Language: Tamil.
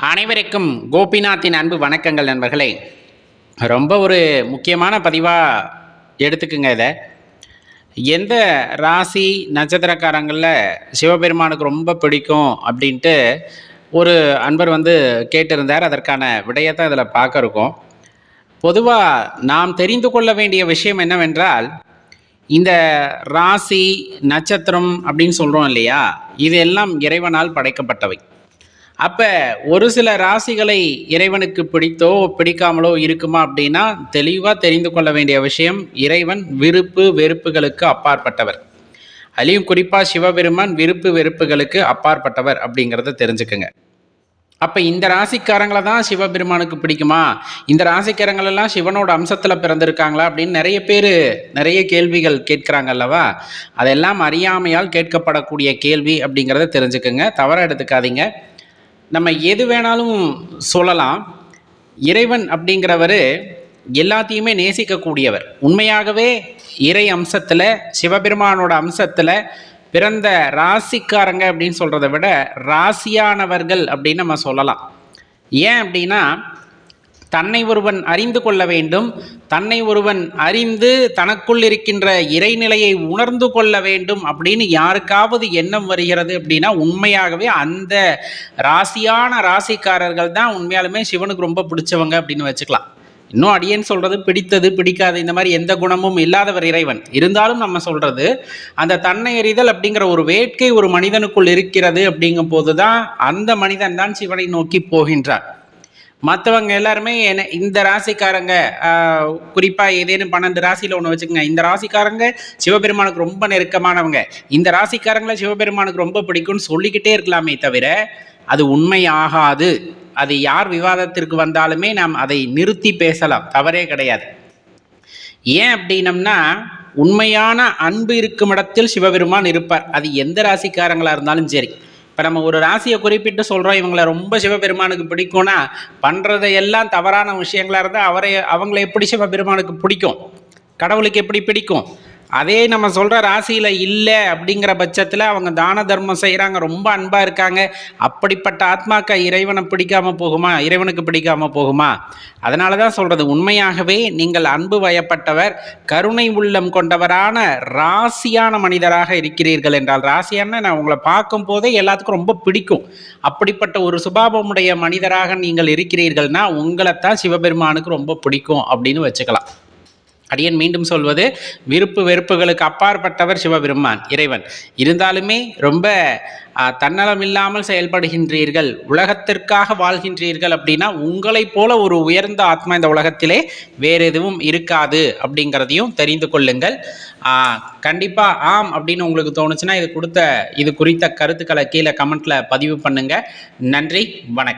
அனைவருக்கும் கோபிநாத்தின் அன்பு வணக்கங்கள் நண்பர்களே. ரொம்ப ஒரு முக்கியமான பதிவாக எடுத்துக்குங்க இதை. எந்த ராசி நட்சத்திரக்காரங்களில் சிவபெருமானுக்கு ரொம்ப பிடிக்கும் அப்படின்ட்டு ஒரு அன்பர் வந்து கேட்டிருந்தார். அதற்கான விடயத்தை இதில் பார்க்க இருக்கோம். பொதுவாக நாம் தெரிந்து கொள்ள வேண்டிய விஷயம் என்னவென்றால் இந்த ராசி நட்சத்திரம் அப்படின்னு சொல்கிறோம் இல்லையா? இது எல்லாம் இறைவனால் படைக்கப்பட்டவை. அப்போ ஒரு சில ராசிகளை இறைவனுக்கு பிடித்தோ பிடிக்காமலோ இருக்குமா அப்படின்னா தெளிவாக தெரிந்து கொள்ள வேண்டிய விஷயம் இறைவன் விருப்பு வெறுப்புகளுக்கு அப்பாற்பட்டவர். அதுலேயும் குறிப்பாக சிவபெருமான் விருப்பு வெறுப்புகளுக்கு அப்பாற்பட்டவர் அப்படிங்கிறத தெரிஞ்சுக்குங்க. அப்போ இந்த ராசிக்காரங்களை தான் சிவபெருமானுக்கு பிடிக்குமா? இந்த ராசிக்காரங்களெல்லாம் சிவனோட அம்சத்தில் பிறந்திருக்காங்களா அப்படின்னு நிறைய பேர் நிறைய கேள்விகள் கேட்குறாங்க அல்லவா? அதெல்லாம் அறியாமையால் கேட்கப்படக்கூடிய கேள்வி அப்படிங்கிறத தெரிஞ்சுக்குங்க. தவறாக எடுத்துக்காதீங்க. நம்ம எது வேணாலும் சொல்லலாம். இறைவன் அப்படிங்கிறவர் எல்லாத்தையுமே நேசிக்கக்கூடியவர். உண்மையாகவே இறை அம்சத்தில் சிவபெருமானோட அம்சத்தில் பிறந்த ராசிக்காரங்க அப்படின்னு சொல்கிறத விட ராசியானவர்கள் அப்படின்னு நம்ம சொல்லலாம். ஏன் அப்படின்னா தன்னை ஒருவன் அறிந்து கொள்ள வேண்டும். தன்னை ஒருவன் அறிந்து தனக்குள் இருக்கின்ற இறைநிலையை உணர்ந்து கொள்ள வேண்டும் அப்படின்னு யாருக்காவது எண்ணம் வருகிறது அப்படின்னா உண்மையாகவே அந்த ராசியான ராசிக்காரர்கள் தான் உண்மையாலுமே சிவனுக்கு ரொம்ப பிடிச்சவங்க அப்படின்னு வச்சுக்கலாம். இன்னும் அடியேன்னு சொல்றது பிடித்தது பிடிக்காது இந்த மாதிரி எந்த குணமும் இல்லாதவர் இறைவன். இருந்தாலும் நம்ம சொல்றது அந்த தன்னை எறிதல் அப்படிங்கிற ஒரு வேட்கை ஒரு மனிதனுக்குள் இருக்கிறது அப்படிங்கும் போது தான் அந்த மனிதன் தான் சிவனை நோக்கி போகின்றார் மற்றவங்க எல்லாருமே என்ன இந்த ராசிக்காரங்க குறிப்பாக ஏதேனும் பன்னெண்டு ராசியில் ஒன்று வச்சுக்கோங்க. இந்த ராசிக்காரங்க சிவபெருமானுக்கு ரொம்ப நெருக்கமானவங்க. இந்த ராசிக்காரங்களை சிவபெருமானுக்கு ரொம்ப பிடிக்கும்னு சொல்லிக்கிட்டே இருக்கலாமே தவிர அது உண்மை ஆகாது அது யார் விவாதத்திற்கு வந்தாலுமே நாம் அதை நிறுத்தி பேசலாம். தவறே கிடையாது. ஏன் அப்படின்னம்னா உண்மையான அன்பு இருக்கும் இடத்தில் சிவபெருமான் இருப்பார். அது எந்த ராசிக்காரங்களாக இருந்தாலும் சரி. இப்போ நம்ம ஒரு ராசியை குறிப்பிட்டு சொல்கிறோம் இவங்களை ரொம்ப சிவபெருமானுக்கு பிடிக்கும்னா பண்ணுறதையெல்லாம் தவறான விஷயங்களாக இருந்தால் அவரை அவங்கள எப்படி சிவபெருமானுக்கு பிடிக்கும்? கடவுளுக்கு எப்படி பிடிக்கும்? அதே நம்ம சொல்கிற ராசியில் இல்லை அப்படிங்கிற பட்சத்தில் அவங்க தான தர்மம் செய்கிறாங்க ரொம்ப அன்பாக இருக்காங்க. அப்படிப்பட்ட ஆத்மாக்கா இறைவனை பிடிக்காமல் போகுமா? இறைவனுக்கு பிடிக்காமல் போகுமா? அதனால தான் சொல்கிறது உண்மையாகவே நீங்கள் அன்பு வயப்பட்டவர் கருணை உள்ளம் கொண்டவரான ராசியான மனிதராக இருக்கிறீர்கள் என்றால் ராசியான நான் உங்களை பார்க்கும் போதே எல்லாத்துக்கும் ரொம்ப பிடிக்கும். அப்படிப்பட்ட ஒரு சுபாபமுடைய மனிதராக நீங்கள் இருக்கிறீர்கள்னா உங்களைத்தான் சிவபெருமானுக்கு ரொம்ப பிடிக்கும் அப்படின்னு வச்சுக்கலாம். அடியன் மீண்டும் சொல்வது விருப்பு வெறுப்புகளுக்கு அப்பாற்பட்டவர் சிவபெருமான் இறைவன். இருந்தாலுமே ரொம்ப தன்னலம் இல்லாமல் செயல்படுகின்றீர்கள் உலகத்திற்காக வாழ்கின்றீர்கள் அப்படின்னா உங்களைப் போல ஒரு உயர்ந்த ஆத்மா இந்த உலகத்திலே வேறு எதுவும் இருக்காது அப்படிங்கிறதையும் தெரிந்து கொள்ளுங்கள். கண்டிப்பாக ஆம் அப்படின்னு உங்களுக்கு தோணுச்சுன்னா இது கொடுத்த இது குறித்த கருத்துக்களை கீழே கமெண்ட்டில் பதிவு பண்ணுங்கள் நன்றி வணக்கம்.